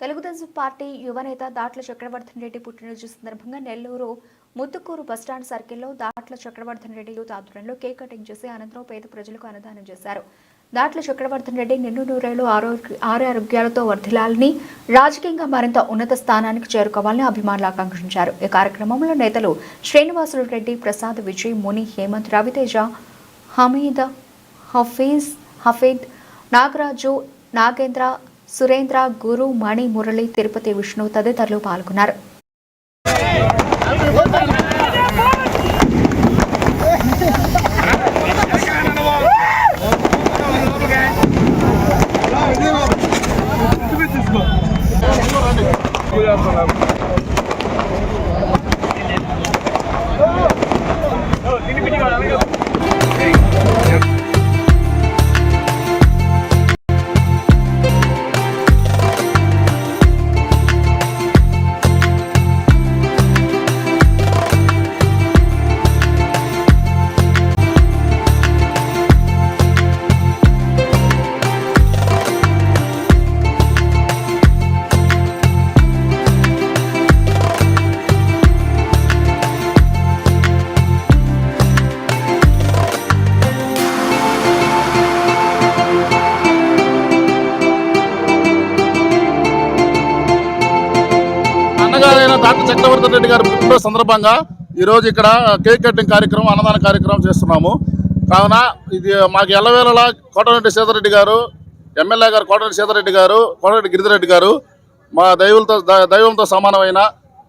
Telugu Desam party యువనేత దాట్ల చక్రవర్ధన్ రెడ్డి పుట్టినరోజు సందర్భంగా నెల్లూరు ముత్తుకూరు బస్టాండ్ సర్కిల్లో దాట్ల చక్రవర్ధన్ రెడ్డి యూత్ ఆధ్వర్యంలో కేక్ కటింగ్ చేసి అనంతరం పేద ప్రజలకు అన్నదానం చేశారు. దాట్ల చక్రవర్ధన్ రెడ్డి నిండు నూరేళ్ళు ఆరోగ్య ఆరోగ్యాలతో వర్ధిల్లాలని రాజకీయంగా మరింత ఉన్నత స్థానానికి చేరుకోవాలని అభిమానులు ఆకాంక్షించారు. ఈ కార్యక్రమంలో నేతలు శ్రీనివాసులు రెడ్డి ప్రసాద్ విజయ్ ముని హేమంత్ రవితేజ హమీద్ హఫీజ్ హఫీద్ నాగరాజు నాగేంద్ర సురేంద్ర గురు మణి మురళి తిరుపతి విష్ణు తదితరులు పాల్గొన్నారు. అన్నగారైన డాక్టర్ చక్రవర్తి రెడ్డి గారి పుట్టినరోజు సందర్భంగా ఈరోజు ఇక్కడ కేక్ కటింగ్ కార్యక్రమం అన్నదాన కార్యక్రమం చేస్తున్నాము. కావున ఇది మాకు ఎల్లవేళలా కోటరెడ్డి సీతారెడ్డి గారు ఎమ్మెల్యే గారు కోటరెడ్డి సీతారెడ్డి గారు కోటరెడ్డి గిరిధిరెడ్డి గారు మా దైవులతో ద- దైవంతో సమానమైన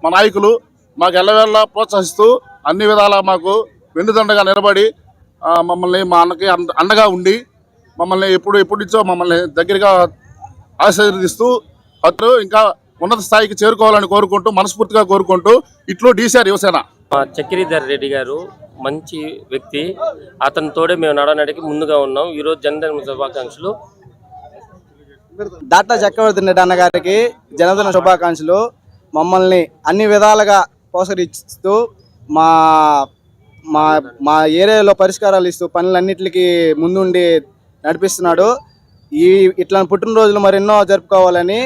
మా నాయకులు మాకు ఎల్లవేళలా ప్రోత్సహిస్తూ అన్ని విధాలా మాకు వెన్నుదండగా నిలబడి మమ్మల్ని మా అన్నకి అండ- అండగా ఉండి మమ్మల్ని ఎప్పుడు ఎప్పుడు నుంచో మమ్మల్ని దగ్గరగా ఆశీర్వదిస్తూ అతను ఇంకా ఉన్నత స్థాయికి చేరుకోవాలని కోరుకుంటూ మనస్ఫూర్తిగా కోరుకుంటూ ఇట్లు డీసీఆర్ యువసేన. చక్రీధర్ రెడ్డి గారు మంచి వ్యక్తి. అతని తోడే మేము నడవడానికి ముందుగా ఉన్నాం. ఈరోజు జన్మదిన శుభాకాంక్షలు. దాట్ల చక్రవర్తి రెడ్డి అన్న గారికి జన్మదిన శుభాకాంక్షలు. మమ్మల్ని అన్ని విధాలుగా ప్రోత్సహిస్తూ మా మా మా ఏరియాలో పరిష్కారాలు ఇస్తూ పనులన్నిటికీ ముందుండి నడిపిస్తున్నాడు. ఈ ఇట్లా పుట్టినరోజులు మరెన్నో జరుపుకోవాలని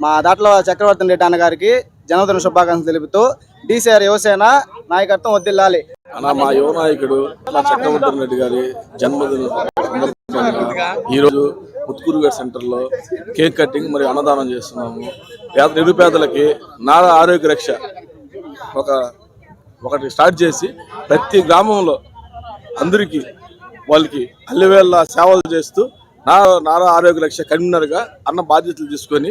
మా దాంట్లో చక్రవర్తి రెడ్డి అన్నగారికి జన్మదిన శుభాకాంక్షలు తెలుపుతూ డీసీఆర్ యువసేన నాయకత్వం వద్దిల్లాలి అలా మా యువ నాయకుడు చక్రవర్తి రెడ్డి గారి జన్మదిన ఈరోజు ముత్కూరు గారి సెంటర్లో కేక్ కటింగ్ మరియు అన్నదానం చేస్తున్నాము. పేద నిరుపేదలకి నారా ఆరోగ్య రక్ష ఒక ఒకటి స్టార్ట్ చేసి ప్రతి గ్రామంలో అందరికీ వాళ్ళకి అల్లివేళ్ళ సేవలు చేస్తూ నా నారా ఆరోగ్య రక్ష కన్వీనర్గా అన్న బాధ్యతలు తీసుకొని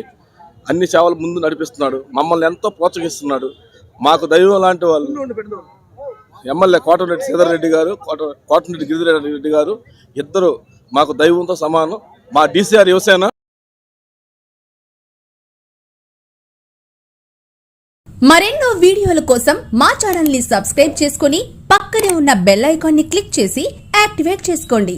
అన్ని సేవలు ముందు నడిపిస్తున్నాడు. మమ్మల్ని ఎంతో ప్రోత్సహిస్తున్నాడు. మాకు దైవం లాంటి వాళ్ళు. ఎమ్మెల్యే కోటరెడ్డి రెడ్డి గారు కోట కోటరెడ్డి గిరిధరెడ్డి రెడ్డి గారు ఇద్దరు మాకు దైవంతో సమానం. మా డీసీఆర్ యువసేన మరెన్నో వీడియోల కోసం మా ఛానల్ని సబ్స్క్రైబ్ చేసుకుని పక్కనే ఉన్న బెల్ ఐకాన్ని క్లిక్ చేసి యాక్టివేట్ చేసుకోండి.